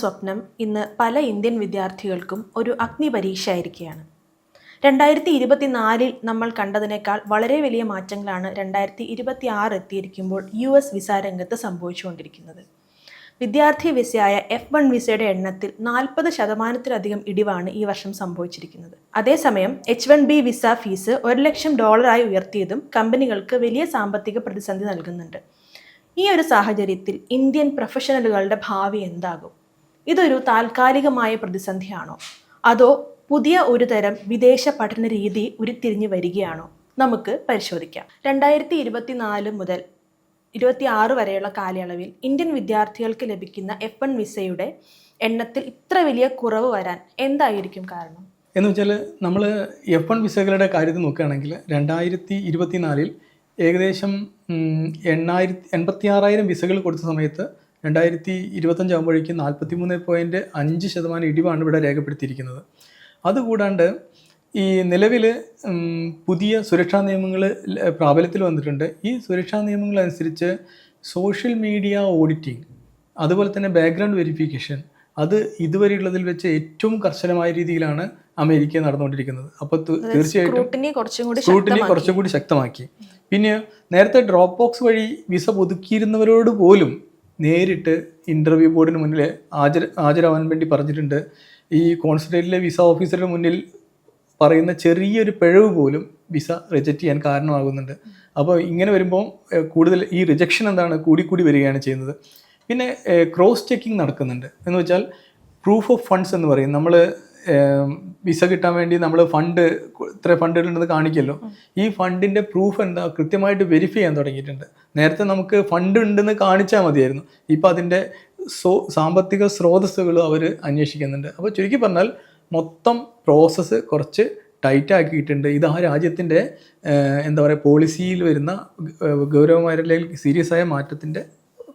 സ്വപ്നം ഇന്ന് പല ഇന്ത്യൻ വിദ്യാർത്ഥികൾക്കും ഒരു അഗ്നി പരീക്ഷയായിരിക്കുകയാണ്. രണ്ടായിരത്തി ഇരുപത്തിനാലിൽ നമ്മൾ കണ്ടതിനേക്കാൾ വളരെ വലിയ മാറ്റങ്ങളാണ് രണ്ടായിരത്തി ഇരുപത്തി ആറ് എത്തിയിരിക്കുമ്പോൾ യു എസ് വിസ രംഗത്ത് സംഭവിച്ചുകൊണ്ടിരിക്കുന്നത്. വിദ്യാർത്ഥി വിസയായ എഫ് വൺ വിസയുടെ എണ്ണത്തിൽ നാൽപ്പത് ശതമാനത്തിലധികം ഇടിവാണ് ഈ വർഷം സംഭവിച്ചിരിക്കുന്നത്. അതേസമയം H one B visa fee ഒരു ലക്ഷം ഡോളറായി ഉയർത്തിയതും കമ്പനികൾക്ക് വലിയ സാമ്പത്തിക പ്രതിസന്ധി നൽകുന്നുണ്ട്. ഈ ഒരു സാഹചര്യത്തിൽ ഇന്ത്യൻ പ്രൊഫഷണലുകളുടെ ഭാവി എന്താകും? ഇതൊരു താൽക്കാലികമായ പ്രതിസന്ധിയാണോ? അതോ പുതിയ ഒരു തരം വിദേശ പഠന രീതി ഉരുത്തിരിഞ്ഞു വരികയാണോ? നമുക്ക് പരിശോധിക്കാം. രണ്ടായിരത്തി ഇരുപത്തിനാല് മുതൽ ഇരുപത്തി ആറ് വരെയുള്ള കാലയളവിൽ ഇന്ത്യൻ വിദ്യാർത്ഥികൾക്ക് ലഭിക്കുന്ന എഫ് വൺ വിസയുടെ എണ്ണത്തിൽ ഇത്ര വലിയ കുറവ് വരാൻ എന്തായിരിക്കും കാരണം? എന്ന് വെച്ചാൽ നമ്മൾ എഫ് വൺ വിസകളുടെ കാര്യത്തിൽ നോക്കുകയാണെങ്കിൽ രണ്ടായിരത്തി ഇരുപത്തിനാലിൽ ഏകദേശം എണ്ണായിരത്തി എൺപത്തി ആറായിരം വിസകൾ കൊടുത്ത സമയത്ത് രണ്ടായിരത്തി ഇരുപത്തഞ്ചാകുമ്പോഴേക്കും നാൽപ്പത്തി മൂന്ന് പോയിന്റ് അഞ്ച് ശതമാനം ഇടിവാണ് ഇവിടെ രേഖപ്പെടുത്തിയിരിക്കുന്നത്. അതുകൂടാണ്ട് ഈ നിലവിൽ പുതിയ സുരക്ഷാ നിയമങ്ങൾ പ്രാബല്യത്തിൽ വന്നിട്ടുണ്ട്. ഈ സുരക്ഷാ നിയമങ്ങൾ അനുസരിച്ച് സോഷ്യൽ മീഡിയ ഓഡിറ്റിംഗ് അതുപോലെ തന്നെ ബാക്ക്ഗ്രൗണ്ട് വെരിഫിക്കേഷൻ അത് ഇതുവരെയുള്ളതിൽ വെച്ച് ഏറ്റവും കർശനമായ രീതിയിലാണ് അമേരിക്ക നടന്നുകൊണ്ടിരിക്കുന്നത്. അപ്പോൾ തീർച്ചയായിട്ടും സ്ക്രൂട്ടിനി കുറച്ചും കൂടി ശക്തമാക്കി. പിന്നെ നേരത്തെ ഡ്രോപ്പ് ബോക്സ് വഴി വിസ പുതുക്കിയിരുന്നവരോട് പോലും നേരിട്ട് ഇന്റർവ്യൂ ബോർഡിന് മുന്നിൽ ഹാജർ ഹാജരാവാൻ വേണ്ടി പറഞ്ഞിട്ടുണ്ട്. ഈ കോൺസുലേറ്റിലെ വിസ ഓഫീസറുടെ മുന്നിൽ പറയുന്ന ചെറിയൊരു പിഴവ് പോലും വിസ റിജക്റ്റ് ചെയ്യാൻ കാരണമാകുന്നുണ്ട്. അപ്പോൾ ഇങ്ങനെ വരുമ്പോൾ കൂടുതൽ ഈ റിജക്ഷൻ എന്താണ് കൂടിക്കൂടി വരികയാണ് ചെയ്യുന്നത്. പിന്നെ ക്രോസ് ചെക്കിംഗ് നടക്കുന്നുണ്ട്. എന്ന് വെച്ചാൽ പ്രൂഫ് ഓഫ് ഫണ്ട്സ് എന്ന് പറയും. നമ്മൾ വിസ കിട്ടാൻ വേണ്ടി നമ്മൾ ഫണ്ട് ഇത്ര ഫണ്ട് ഉണ്ടെന്ന് കാണിക്കല്ലോ. ഈ ഫണ്ടിന്റെ പ്രൂഫ് എന്താ? കൃത്യമായിട്ട് വെരിഫൈ ചെയ്യാൻ തുടങ്ങിയിട്ടുണ്ട്. നേരത്തെ നമുക്ക് ഫണ്ട് ഉണ്ടെന്ന് കാണിച്ചാൽ മതിയായിരുന്നു. ഇപ്പം അതിന്റെ സോ സാമ്പത്തിക സ്രോതസ്സുകൾ അവർ അന്വേഷിക്കുന്നുണ്ട്. അപ്പോൾ ചുരുക്കി പറഞ്ഞാൽ മൊത്തം പ്രോസസ്സ് കുറച്ച് ടൈറ്റ് ആക്കിയിട്ടുണ്ട്. ഇത് ആ രാജ്യത്തിന്റെ എന്താ പറയുക പോളിസിയിൽ വരുന്ന ഗൗരവമായ അല്ലെങ്കിൽ സീരിയസ് ആയ മാറ്റത്തിന്റെ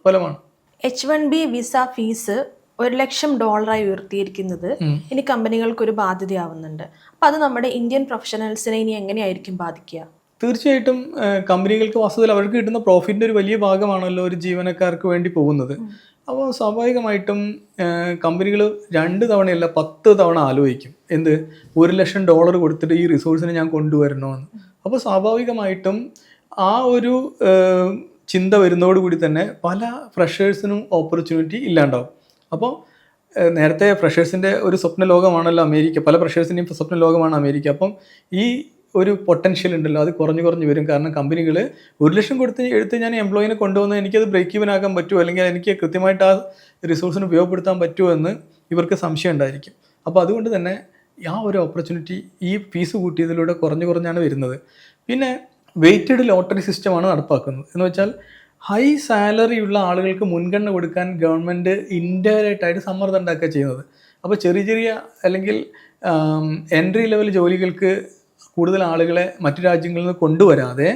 ഫലമാണ്. H one B visa fee ഒരു ലക്ഷം ഡോളറായി ഉയർത്തിയിരിക്കുന്നത് ഇനി കമ്പനികൾക്ക് ഒരു ബാധ്യതയാവുന്നുണ്ട്. അപ്പൊ അത് നമ്മുടെ ഇന്ത്യൻ പ്രൊഫഷണൽസിനെ ഇനി എങ്ങനെയായിരിക്കും ബാധിക്കുക? തീർച്ചയായിട്ടും കമ്പനികൾക്ക് വാസ്തവത്തിൽ അവർക്ക് കിട്ടുന്ന പ്രോഫിറ്റിന്റെ ഒരു വലിയ ഭാഗമാണല്ലോ ഒരു ജീവനക്കാർക്ക് വേണ്ടി പോകുന്നത്. അപ്പോൾ സ്വാഭാവികമായിട്ടും കമ്പനികൾ രണ്ട് തവണയല്ല പത്ത് തവണ ആലോചിക്കും. എന്ത്? ഒരു ലക്ഷം ഡോളർ കൊടുത്തിട്ട് ഈ റിസോഴ്സിനെ ഞാൻ കൊണ്ടുവരണമെന്ന് അപ്പോൾ സ്വാഭാവികമായിട്ടും ആ ഒരു ചിന്ത വരുന്നതോടുകൂടി തന്നെ പല ഫ്രഷേഴ്സിനും ഓപ്പർച്യൂണിറ്റി ഇല്ലാണ്ടാവും. അപ്പോൾ നേരത്തെ ഫ്രഷേഴ്സിന്റെ ഒരു സ്വപ്ന ലോകമാണല്ലോ അമേരിക്ക പല ഫ്രഷേഴ്സിന്റെയും സ്വപ്ന ലോകമാണ് അമേരിക്ക. അപ്പം ഈ ഒരു പൊട്ടൻഷ്യൽ ഉണ്ടല്ലോ അത് കുറഞ്ഞു കുറഞ്ഞു വരും. കാരണം കമ്പനികൾ ഒരു ലക്ഷം കൊടുത്ത് എടുത്ത് ഞാൻ എംപ്ലോയിനെ കൊണ്ടുവന്ന് എനിക്കത് ബ്രേക്ക് ഈവൻ ആക്കാൻ പറ്റുമോ? അല്ലെങ്കിൽ എനിക്ക് കൃത്യമായിട്ട് ആ റിസോഴ്സിന് ഉപയോഗപ്പെടുത്താൻ പറ്റുമോ എന്ന് ഇവർക്ക് സംശയം ഉണ്ടായിരിക്കും. അപ്പോൾ അതുകൊണ്ട് തന്നെ ആ ഒരു ഓപ്പർച്യൂണിറ്റി ഈ ഫീസ് കൂട്ടിയതിലൂടെ കുറഞ്ഞു കുറഞ്ഞാണ് വരുന്നത്. പിന്നെ വെയ്റ്റഡ് ലോട്ടറി സിസ്റ്റമാണ് നടപ്പാക്കുന്നത്. എന്ന് വെച്ചാൽ ഹൈ സാലറി ഉള്ള ആളുകൾക്ക് മുൻഗണന കൊടുക്കാൻ ഗവൺമെന്റ് ഇൻഡയറക്റ്റ് ആയിട്ട് സമ്മർദ്ദം ഉണ്ടാക്കുക ചെയ്യുന്നത്. അപ്പോൾ ചെറിയ ചെറിയ അല്ലെങ്കിൽ എൻട്രി ലെവൽ ജോലികൾക്ക് കൂടുതൽ ആളുകളെ മറ്റു രാജ്യങ്ങളിൽ നിന്ന് കൊണ്ടുവരാതെ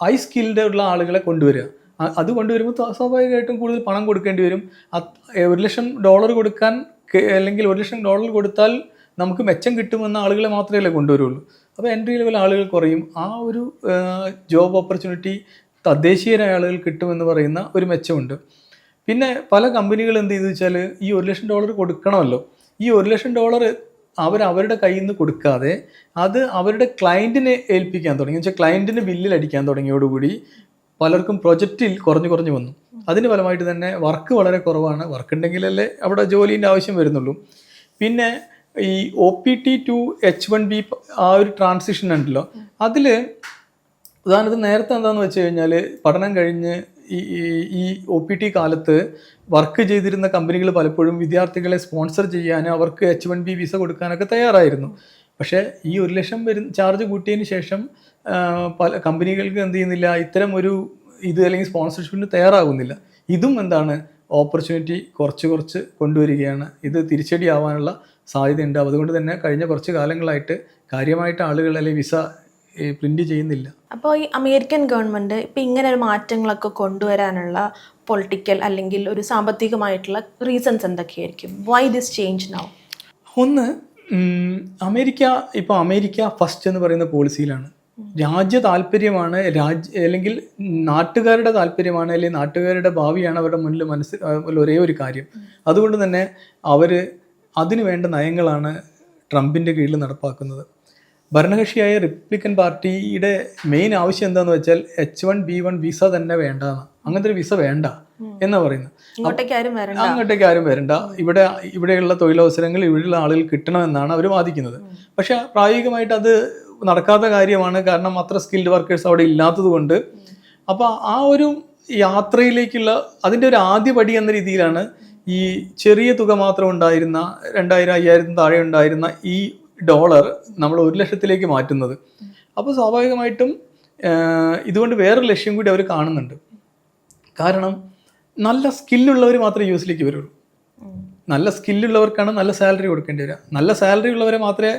ഹൈ സ്കിൽഡ് ഉള്ള ആളുകളെ കൊണ്ടുവരിക. അത് കൊണ്ടുവരുമ്പോൾ സ്വാഭാവികമായിട്ടും കൂടുതൽ പണം കൊടുക്കേണ്ടി വരും. ഒരു ലക്ഷം ഡോളർ കൊടുക്കാൻ അല്ലെങ്കിൽ ഒരു ലക്ഷം ഡോളർ കൊടുത്താൽ നമുക്ക് മെച്ചം കിട്ടുമെന്ന ആളുകളെ മാത്രമേ കൊണ്ടുവരുള്ളൂ. അപ്പോൾ എൻട്രി ലെവൽ ആളുകൾ കുറയും. ആ ഒരു ജോബ് ഓപ്പർച്യൂണിറ്റി തദ്ദേശീയരായ ആളുകൾ കിട്ടുമെന്ന് പറയുന്ന ഒരു മെച്ചമുണ്ട്. പിന്നെ പല കമ്പനികൾ എന്ത് ചെയ്തു വെച്ചാൽ ഈ ഒരു ലക്ഷം ഡോളർ കൊടുക്കണമല്ലോ. ഈ ഒരു ലക്ഷം ഡോളർ അവർ അവരുടെ കയ്യിൽ നിന്ന് കൊടുക്കാതെ അത് അവരുടെ ക്ലയന്റിനെ ഏൽപ്പിക്കാൻ തുടങ്ങി. വെച്ചാൽ ക്ലയന്റിന് ബില്ലിൽ അടിക്കാൻ തുടങ്ങിയോടുകൂടി പലർക്കും പ്രൊജക്റ്റിൽ കുറഞ്ഞു കുറഞ്ഞു വന്നു. അതിന് ഫലമായിട്ട് തന്നെ വർക്ക് വളരെ കുറവാണ്. വർക്ക് ഉണ്ടെങ്കിലല്ലേ അവിടെ ജോലീന്റെ ആവശ്യം വരുന്നുള്ളൂ. പിന്നെ ഈ O P T to H one B ആ ഒരു ട്രാൻസിഷൻ ഉണ്ടല്ലോ. അതിൽ ഉദാഹരണത്തിന് നേരത്തെ എന്താണെന്ന് വെച്ച് കഴിഞ്ഞാൽ പഠനം കഴിഞ്ഞ് ഈ ഈ- ഒ പി ടി കാലത്ത് വർക്ക് ചെയ്തിരുന്ന കമ്പനികൾ പലപ്പോഴും വിദ്യാർത്ഥികളെ സ്പോൺസർ ചെയ്യാനും അവർക്ക് എച്ച് വൺ ബി വിസ കൊടുക്കാനൊക്കെ തയ്യാറായിരുന്നു. പക്ഷേ ഈ ഒരു ലക്ഷം വരുന്ന ചാർജ് കൂട്ടിയതിന് ശേഷം പല കമ്പനികൾക്ക് എന്ത് ചെയ്യുന്നില്ല ഇത്തരം ഒരു ഇത് അല്ലെങ്കിൽ സ്പോൺസർഷിപ്പിന് തയ്യാറാകുന്നില്ല. ഇതും എന്താണ് ഓപ്പർച്യൂണിറ്റി കുറച്ച് കുറച്ച് കൊണ്ടുവരികയാണ്. ഇത് തിരിച്ചടി ആവാനുള്ള സാധ്യതയുണ്ട്. അതുകൊണ്ട് തന്നെ കഴിഞ്ഞ കുറച്ച് കാലങ്ങളായിട്ട് കാര്യമായിട്ട് ആളുകൾ അല്ലെങ്കിൽ വിസ പ്രിന്റ് ചെയ്യുന്നില്ല. അപ്പോൾ ഈ അമേരിക്കൻ ഗവൺമെന്റ് ഇപ്പം ഇങ്ങനെ ഒരു മാറ്റങ്ങളൊക്കെ കൊണ്ടുവരാനുള്ള പൊളിറ്റിക്കൽ അല്ലെങ്കിൽ ഒരു സാമ്പത്തികമായിട്ടുള്ള റീസൺസ് എന്തൊക്കെയായിരിക്കും? വൈ ദിസ് ചേഞ്ച് നൗ ഒന്ന് അമേരിക്ക ഇപ്പോൾ അമേരിക്ക ഫസ്റ്റ് എന്ന് പറയുന്ന പോളിസിയിലാണ് രാജ്യ താല്പര്യമാണ് രാജ്യ അല്ലെങ്കിൽ നാട്ടുകാരുടെ താല്പര്യമാണ് അല്ലെങ്കിൽ നാട്ടുകാരുടെ ഭാവിയാണ് അവരുടെ മുന്നിൽ മനസ്സിൽ ഒരേ ഒരു കാര്യം. അതുകൊണ്ട് തന്നെ അവർ അതിനു വേണ്ട നയങ്ങളാണ് ട്രംപിന്റെ കീഴിൽ നടപ്പാക്കുന്നത്. ഭരണകക്ഷിയായ റിപ്പബ്ലിക്കൻ പാർട്ടിയുടെ മെയിൻ ആവശ്യം എന്താണെന്ന് വെച്ചാൽ H one B one visa തന്നെ വേണ്ട അങ്ങനത്തെ ഒരു വിസ വേണ്ട എന്നാ പറയുന്നത് അങ്ങോട്ടേക്ക് ആരും വരണ്ട. ഇവിടെ ഇവിടെയുള്ള തൊഴിലവസരങ്ങൾ ഇവിടെയുള്ള ആളുകൾ കിട്ടണമെന്നാണ് അവർ വാദിക്കുന്നത്. പക്ഷെ പ്രായോഗികമായിട്ട് അത് നടക്കാത്ത കാര്യമാണ്. കാരണം അത്ര സ്കിൽഡ് വർക്കേഴ്സ് അവിടെ ഇല്ലാത്തത് കൊണ്ട്. അപ്പോൾ ആ ഒരു യാത്രയിലേക്കുള്ള അതിന്റെ ഒരു ആദ്യ പടി എന്ന രീതിയിലാണ് ഈ ചെറിയ തുക മാത്രം ഉണ്ടായിരുന്ന രണ്ടായിരം അയ്യായിരത്തിന് താഴെ ഉണ്ടായിരുന്ന ഈ ഡോളർ നമ്മൾ ഒരു ലക്ഷത്തിലേക്ക് മാറ്റുന്നത്. അപ്പോൾ സ്വാഭാവികമായിട്ടും ഇതുകൊണ്ട് വേറൊരു ലക്ഷ്യം കൂടി അവർ കാണുന്നുണ്ട്. കാരണം നല്ല സ്കില്ലുള്ളവർ മാത്രമേ യു എസിലേക്ക് വരുള്ളൂ. നല്ല സ്കില്ലുള്ളവർക്കാണ് നല്ല സാലറി കൊടുക്കേണ്ടി വരിക. നല്ല സാലറി ഉള്ളവരെ മാത്രമേ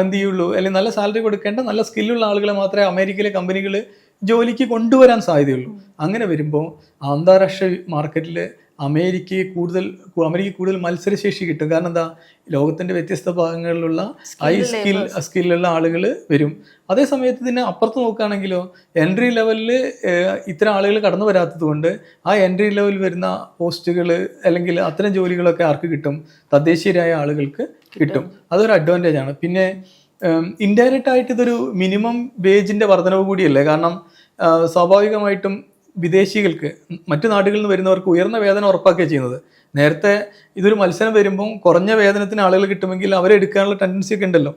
എന്ത് ചെയ്യുള്ളൂ? അല്ലെങ്കിൽ നല്ല സാലറി കൊടുക്കേണ്ട നല്ല സ്കില്ലുള്ള ആളുകളെ മാത്രമേ അമേരിക്കയിലെ കമ്പനികൾ ജോലിക്ക് കൊണ്ടുവരാൻ സാധ്യതയുള്ളൂ. അങ്ങനെ വരുമ്പോൾ അന്താരാഷ്ട്ര മാർക്കറ്റിൽ അമേരിക്കയെ കൂടുതൽ അമേരിക്ക കൂടുതൽ മത്സരശേഷി കിട്ടും. കാരണം എന്താ? ലോകത്തിന്റെ വ്യത്യസ്ത ഭാഗങ്ങളിലുള്ള ഹൈ സ്കിൽ സ്കില്ലുള്ള ആളുകൾ വരും. അതേ സമയത്ത് ഇതിന് അപ്പുറത്ത് നോക്കുകയാണെങ്കിലോ എൻട്രി ലെവലിൽ ഇത്തരം ആളുകൾ കടന്നു വരാത്തത് കൊണ്ട് ആ എൻട്രി ലെവലിൽ വരുന്ന പോസ്റ്റുകൾ അല്ലെങ്കിൽ അത്തരം ജോലികളൊക്കെ ആർക്ക് കിട്ടും? തദ്ദേശീയരായ ആളുകൾക്ക് കിട്ടും. അതൊരു അഡ്വാന്റേജ് ആണ്. പിന്നെ ഇൻഡയറക്റ്റ് ആയിട്ട് ഇതൊരു മിനിമം വേജിന്റെ വർധനവ് കൂടിയല്ലേ? കാരണം സ്വാഭാവികമായിട്ടും വിദേശികൾക്ക് മറ്റു നാടുകളിൽ നിന്ന് വരുന്നവർക്ക് ഉയർന്ന വേതനം ഉറപ്പാക്കുക ചെയ്യുന്നത്. നേരത്തെ ഇതൊരു മത്സരം വരുമ്പം കുറഞ്ഞ വേതനത്തിന് ആളുകൾ കിട്ടുമെങ്കിൽ അവരെ എടുക്കാനുള്ള ടെൻഡൻസി ഒക്കെ ഉണ്ടല്ലോ.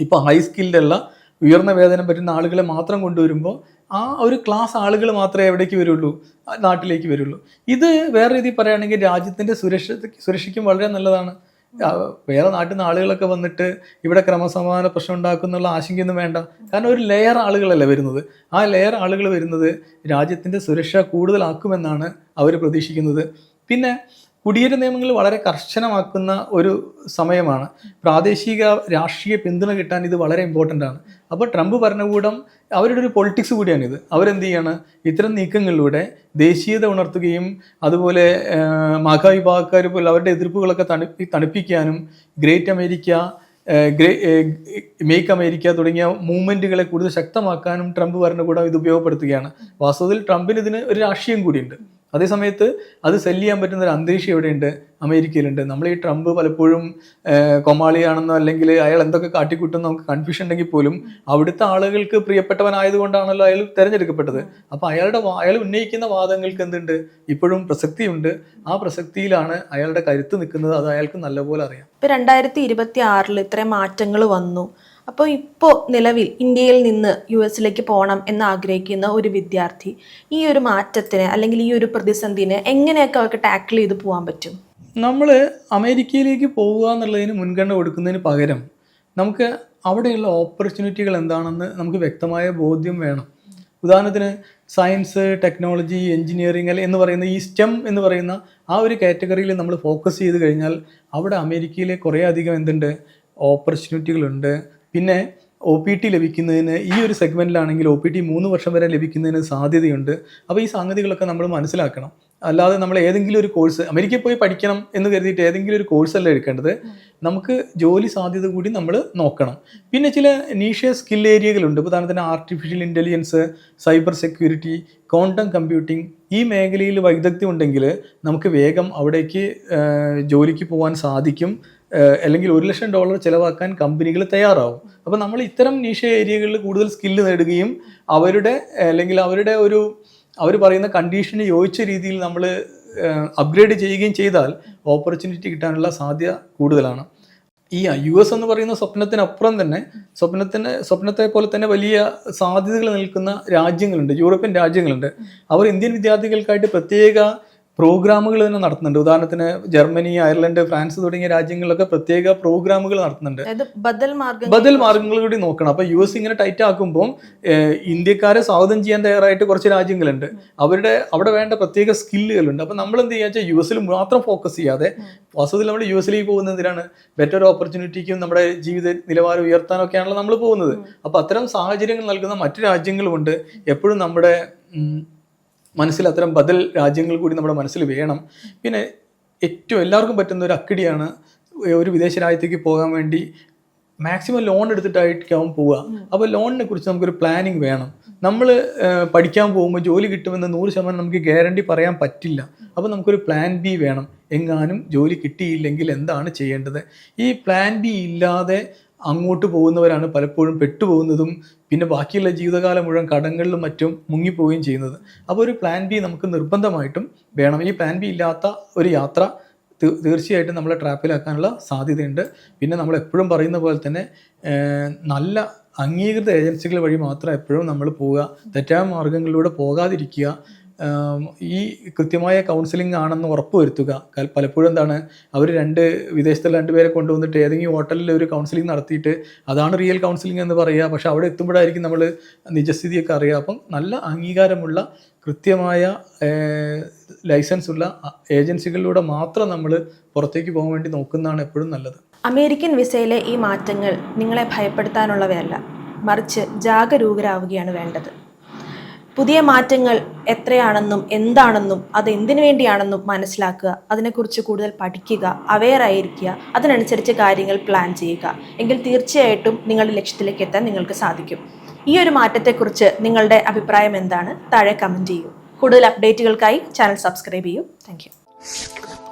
ഇപ്പോൾ ഹൈ സ്കില്ലുള്ള ഉയർന്ന വേതനം പറ്റുന്ന ആളുകളെ മാത്രം കൊണ്ടുവരുമ്പോൾ ആ ഒരു ക്ലാസ് ആളുകൾ മാത്രമേ എവിടേക്ക് വരുള്ളൂ നാട്ടിലേക്ക് വരുള്ളൂ. ഇത് വേറെ രീതിയിൽ പറയുകയാണെങ്കിൽ രാജ്യത്തിന്റെ സുരക്ഷ സുരക്ഷയ്ക്കും വളരെ നല്ലതാണ്. വേറെ നാട്ടിൽ നിന്ന് ആളുകളൊക്കെ വന്നിട്ട് ഇവിടെ ക്രമസമാധാന പ്രശ്നം ഉണ്ടാക്കുന്നുള്ള ആശങ്കയൊന്നും വേണ്ട. കാരണം ഒരു ലെയർ ആളുകളല്ലേ വരുന്നത്. ആ ലെയർ ആളുകൾ വരുന്നത് രാജ്യത്തിന്റെ സുരക്ഷ കൂടുതലാക്കുമെന്നാണ് അവർ പ്രതീക്ഷിക്കുന്നത്. പിന്നെ കുടിയേറ്റ നിയമങ്ങൾ വളരെ കർശനമാക്കുന്ന ഒരു സമയമാണ്. പ്രാദേശിക രാഷ്ട്രീയ പിന്തുണ കിട്ടാൻ ഇത് വളരെ ഇമ്പോർട്ടന്റ് ആണ്. അപ്പോൾ ട്രംപ് ഭരണകൂടം അവരുടെ ഒരു പൊളിറ്റിക്സ് കൂടിയാണിത് അവരെന്ത് ചെയ്യാണ്? ഇത്തരം നീക്കങ്ങളിലൂടെ ദേശീയത ഉണർത്തുകയും അതുപോലെ മക വിഭാഗക്കാർ പോലെ അവരുടെ എതിർപ്പുകളൊക്കെ തണുപ്പി തണുപ്പിക്കാനും great America grey make America തുടങ്ങിയ മൂവ്മെന്റുകളെ കൂടുതൽ ശക്തമാക്കാനും ട്രംപ് ഭരണകൂടം ഇത് ഉപയോഗപ്പെടുത്തുകയാണ്. വാസ്തവത്തിൽ ട്രംപിന് ഇതിന് ഒരു രാഷ്ട്രീയം കൂടിയുണ്ട്. അതേസമയത്ത് അത് സെൽ ചെയ്യാൻ പറ്റുന്ന ഒരു അന്തരീക്ഷം എവിടെയുണ്ട്? അമേരിക്കയിലുണ്ട്. നമ്മൾ ഈ ട്രംപ് പലപ്പോഴും കൊമാളിയാണെന്നോ അല്ലെങ്കിൽ അയാൾ എന്തൊക്കെ കാട്ടിക്കൂട്ടും നമുക്ക് കൺഫ്യൂഷൻ ഉണ്ടെങ്കിൽ പോലും അവിടുത്തെ ആളുകൾക്ക് പ്രിയപ്പെട്ടവനായതുകൊണ്ടാണല്ലോ അയാൾ തിരഞ്ഞെടുക്കപ്പെട്ടത്. അപ്പോൾ അയാളുടെ അയാൾ ഉന്നയിക്കുന്ന വാദങ്ങൾക്ക് എന്തുണ്ട്? ഇപ്പോഴും പ്രസക്തിയുണ്ട്. ആ പ്രസക്തിയിലാണ് അയാളുടെ കരുത്ത് നിൽക്കുന്നത്. അത് അയാൾക്ക് നല്ലപോലെ അറിയാം. ഇപ്പൊ രണ്ടായിരത്തി ഇരുപത്തി ആറിൽ ഇത്രയും മാറ്റങ്ങൾ വന്നു. അപ്പോൾ ഇപ്പോൾ നിലവിൽ ഇന്ത്യയിൽ നിന്ന് യു എസിലേക്ക് പോകണം എന്ന് ആഗ്രഹിക്കുന്ന ഒരു വിദ്യാർത്ഥി ഈ ഒരു മാറ്റത്തിന് അല്ലെങ്കിൽ ഈ ഒരു പ്രതിസന്ധിനെ എങ്ങനെയൊക്കെ അവർക്ക് ടാക്കിൾ ചെയ്ത് പോകാൻ പറ്റും? നമ്മൾ അമേരിക്കയിലേക്ക് പോവുക എന്നുള്ളതിന് മുൻഗണന കൊടുക്കുന്നതിന് പകരം നമുക്ക് അവിടെയുള്ള ഓപ്പർച്യൂണിറ്റികൾ എന്താണെന്ന് നമുക്ക് വ്യക്തമായ ബോധ്യം വേണം. ഉദാഹരണത്തിന് സയൻസ് ടെക്നോളജി എഞ്ചിനീയറിംഗ് അല്ലെ എന്ന് പറയുന്ന ഈ സ്റ്റെം എന്ന് പറയുന്ന ആ ഒരു കാറ്റഗറിയിൽ നമ്മൾ ഫോക്കസ് ചെയ്ത് കഴിഞ്ഞാൽ അവിടെ അമേരിക്കയിലെ കുറേ അധികം എന്തുണ്ട്? ഓപ്പർച്യൂണിറ്റികളുണ്ട് പിന്നെ ഒ പി ടി ലഭിക്കുന്നതിന് ഈ ഒരു സെഗ്മെന്റിലാണെങ്കിൽ ഒ പി ടി മൂന്ന് വർഷം വരെ ലഭിക്കുന്നതിന് സാധ്യതയുണ്ട്. അപ്പോൾ ഈ സംഗതികളൊക്കെ നമ്മൾ മനസ്സിലാക്കണം. അല്ലാതെ നമ്മൾ ഏതെങ്കിലും ഒരു കോഴ്സ് അമേരിക്കയിൽ പോയി പഠിക്കണം എന്ന് കരുതിയിട്ട് ഏതെങ്കിലും ഒരു കോഴ്സല്ല എടുക്കേണ്ടത്. നമുക്ക് ജോലി സാധ്യത കൂടി നമ്മൾ നോക്കണം. പിന്നെ ചില നീഷ്യ സ്കിൽ ഏരിയകളുണ്ട് ഉദാഹരണത്തിന് artificial intelligence cyber security quantum computing ഈ മേഖലയിൽ വൈദഗ്ധ്യം ഉണ്ടെങ്കിൽ നമുക്ക് വേഗം അവിടേക്ക് ജോലിക്ക് പോകാൻ സാധിക്കും. അല്ലെങ്കിൽ ഒരു ലക്ഷം ഡോളർ ചിലവാക്കാൻ കമ്പനികൾ തയ്യാറാവും. അപ്പോൾ നമ്മൾ ഇത്തരം നീഷ ഏരിയകളിൽ കൂടുതൽ സ്കില്ല് നേടുകയും അവരുടെ അല്ലെങ്കിൽ അവരുടെ ഒരു അവർ പറയുന്ന കണ്ടീഷന് യോജിച്ച രീതിയിൽ നമ്മൾ അപ്ഗ്രേഡ് ചെയ്യുകയും ചെയ്താൽ ഓപ്പർച്യൂണിറ്റി കിട്ടാനുള്ള സാധ്യത കൂടുതലാണ്. ഈ യു എസ് എന്ന് പറയുന്ന സ്വപ്നത്തിനപ്പുറം തന്നെ സ്വപ്നത്തിന് സ്വപ്നത്തെ പോലെ തന്നെ വലിയ സാധ്യതകൾ നിൽക്കുന്ന രാജ്യങ്ങളുണ്ട് യൂറോപ്യൻ രാജ്യങ്ങളുണ്ട്. അവർ ഇന്ത്യൻ വിദ്യാർത്ഥികൾക്കായിട്ട് പ്രത്യേക പ്രോഗ്രാമുകൾ തന്നെ നടത്തുന്നുണ്ട്. ഉദാഹരണത്തിന് ജർമ്മനി അയർലൻഡ് ഫ്രാൻസ് തുടങ്ങിയ രാജ്യങ്ങളിലൊക്കെ പ്രത്യേക പ്രോഗ്രാമുകൾ നടത്തുന്നുണ്ട്. ബദൽ മാർഗം ബദൽ മാർഗങ്ങൾ കൂടി നോക്കണം. അപ്പൊ യു എസ് ഇങ്ങനെ ടൈറ്റ് ആക്കുമ്പോൾ ഇന്ത്യക്കാരെ സ്വാഗതം ചെയ്യാൻ തയ്യാറായിട്ട് കുറച്ച് രാജ്യങ്ങളുണ്ട്. അവരുടെ അവിടെ വേണ്ട പ്രത്യേക സ്കില്ലുകളുണ്ട്. അപ്പൊ നമ്മൾ എന്ത് ചെയ്യാച്ചാൽ യു എസിൽ മാത്രം ഫോക്കസ് ചെയ്യാതെ വാസ്തവത്തിൽ നമ്മൾ യു എസിലേക്ക് പോകുന്നത് എന്തിനാണ്? ബെറ്റർ ഓപ്പർച്യൂണിറ്റിക്കും നമ്മുടെ ജീവിത നിലവാരം ഉയർത്താനൊക്കെയാണല്ലോ നമ്മൾ പോകുന്നത്. അപ്പൊ അത്തരം സാഹചര്യങ്ങൾ നൽകുന്ന മറ്റു രാജ്യങ്ങളുമുണ്ട്. എപ്പോഴും നമ്മുടെ മനസ്സിൽ അത്തരം ബദൽ രാജ്യങ്ങൾ കൂടി നമ്മുടെ മനസ്സിൽ വേണം. പിന്നെ ഏറ്റവും എല്ലാവർക്കും പറ്റുന്ന ഒരു അക്കിടിയാണ് ഒരു വിദേശ രാജ്യത്തേക്ക് പോകാൻ വേണ്ടി മാക്സിമം ലോൺ എടുത്തിട്ടായിരിക്കും പോവുക. അപ്പോൾ ലോണിനെ കുറിച്ച് നമുക്കൊരു പ്ലാനിങ് വേണം. നമ്മൾ പഠിക്കാൻ പോകുമ്പോൾ ജോലി കിട്ടുമെന്ന് നൂറ് ശതമാനം നമുക്ക് ഗ്യാരണ്ടി പറയാൻ പറ്റില്ല. അപ്പോൾ നമുക്കൊരു പ്ലാൻ ബി വേണം. എങ്ങാനും ജോലി കിട്ടിയില്ലെങ്കിൽ എന്താണ് ചെയ്യേണ്ടത്? ഈ പ്ലാൻ ബി ഇല്ലാതെ അങ്ങോട്ട് പോകുന്നവരാണ് പലപ്പോഴും പെട്ടുപോകുന്നതും പിന്നെ ബാക്കിയുള്ള ജീവിതകാലം മുഴുവൻ കടങ്ങളിലും മറ്റും മുങ്ങിപ്പോവുകയും ചെയ്യുന്നത്. അപ്പോൾ ഒരു പ്ലാൻ ബി നമുക്ക് നിർബന്ധമായിട്ടും വേണം. ഈ പ്ലാൻ ബി ഇല്ലാത്ത ഒരു യാത്ര തീർച്ചയായിട്ടും നമ്മളെ ട്രാപ്പിലാക്കാനുള്ള സാധ്യതയുണ്ട്. പിന്നെ നമ്മൾ എപ്പോഴും പറയുന്ന പോലെ തന്നെ നല്ല അംഗീകൃത ഏജൻസികൾ വഴി മാത്രം എപ്പോഴും നമ്മൾ പോവുക. തെറ്റായ മാർഗങ്ങളിലൂടെ പോകാതിരിക്കുക. ഈ കൃത്യമായ കൗൺസിലിംഗ് ആണെന്ന് ഉറപ്പ് വരുത്തുക പലപ്പോഴും എന്താണ് അവർ രണ്ട് വിദേശത്തുള്ള രണ്ടുപേരെ കൊണ്ടുവന്നിട്ട് ഏതെങ്കിലും ഹോട്ടലിൽ ഒരു കൗൺസിലിംഗ് നടത്തിയിട്ട് അതാണ് റിയൽ കൗൺസിലിംഗ് എന്ന് പറയുക. പക്ഷെ അവിടെ എത്തുമ്പോഴായിരിക്കും നമ്മൾ നിജസ്ഥിതിയൊക്കെ അറിയുക. അപ്പം നല്ല അംഗീകാരമുള്ള കൃത്യമായ ലൈസൻസ് ഉള്ള ഏജൻസികളിലൂടെ മാത്രം നമ്മൾ പുറത്തേക്ക് പോകാൻ വേണ്ടി നോക്കുന്നതാണ് എപ്പോഴും നല്ലത്. അമേരിക്കൻ വിസയിലെ ഈ മാറ്റങ്ങൾ നിങ്ങളെ ഭയപ്പെടുത്താനുള്ളവയല്ല മറിച്ച് ജാഗരൂകരാവുകയാണ് വേണ്ടത്. പുതിയ മാറ്റങ്ങൾ എത്രയാണെന്നും എന്താണെന്നും അത് എന്തിനു വേണ്ടിയാണെന്നും മനസ്സിലാക്കുക. അതിനെക്കുറിച്ച് കൂടുതൽ പഠിക്കുക അവെയർ ആയിരിക്കുക. അതിനനുസരിച്ച് കാര്യങ്ങൾ പ്ലാൻ ചെയ്യുക. എങ്കിൽ തീർച്ചയായിട്ടും നിങ്ങളുടെ ലക്ഷ്യത്തിലേക്ക് എത്താൻ നിങ്ങൾക്ക് സാധിക്കും. ഈ ഒരു മാറ്റത്തെക്കുറിച്ച് നിങ്ങളുടെ അഭിപ്രായം എന്താണ്? താഴെ കമന്റ് ചെയ്യൂ. കൂടുതൽ അപ്ഡേറ്റുകൾക്കായി ചാനൽ സബ്സ്ക്രൈബ് ചെയ്യൂ. താങ്ക്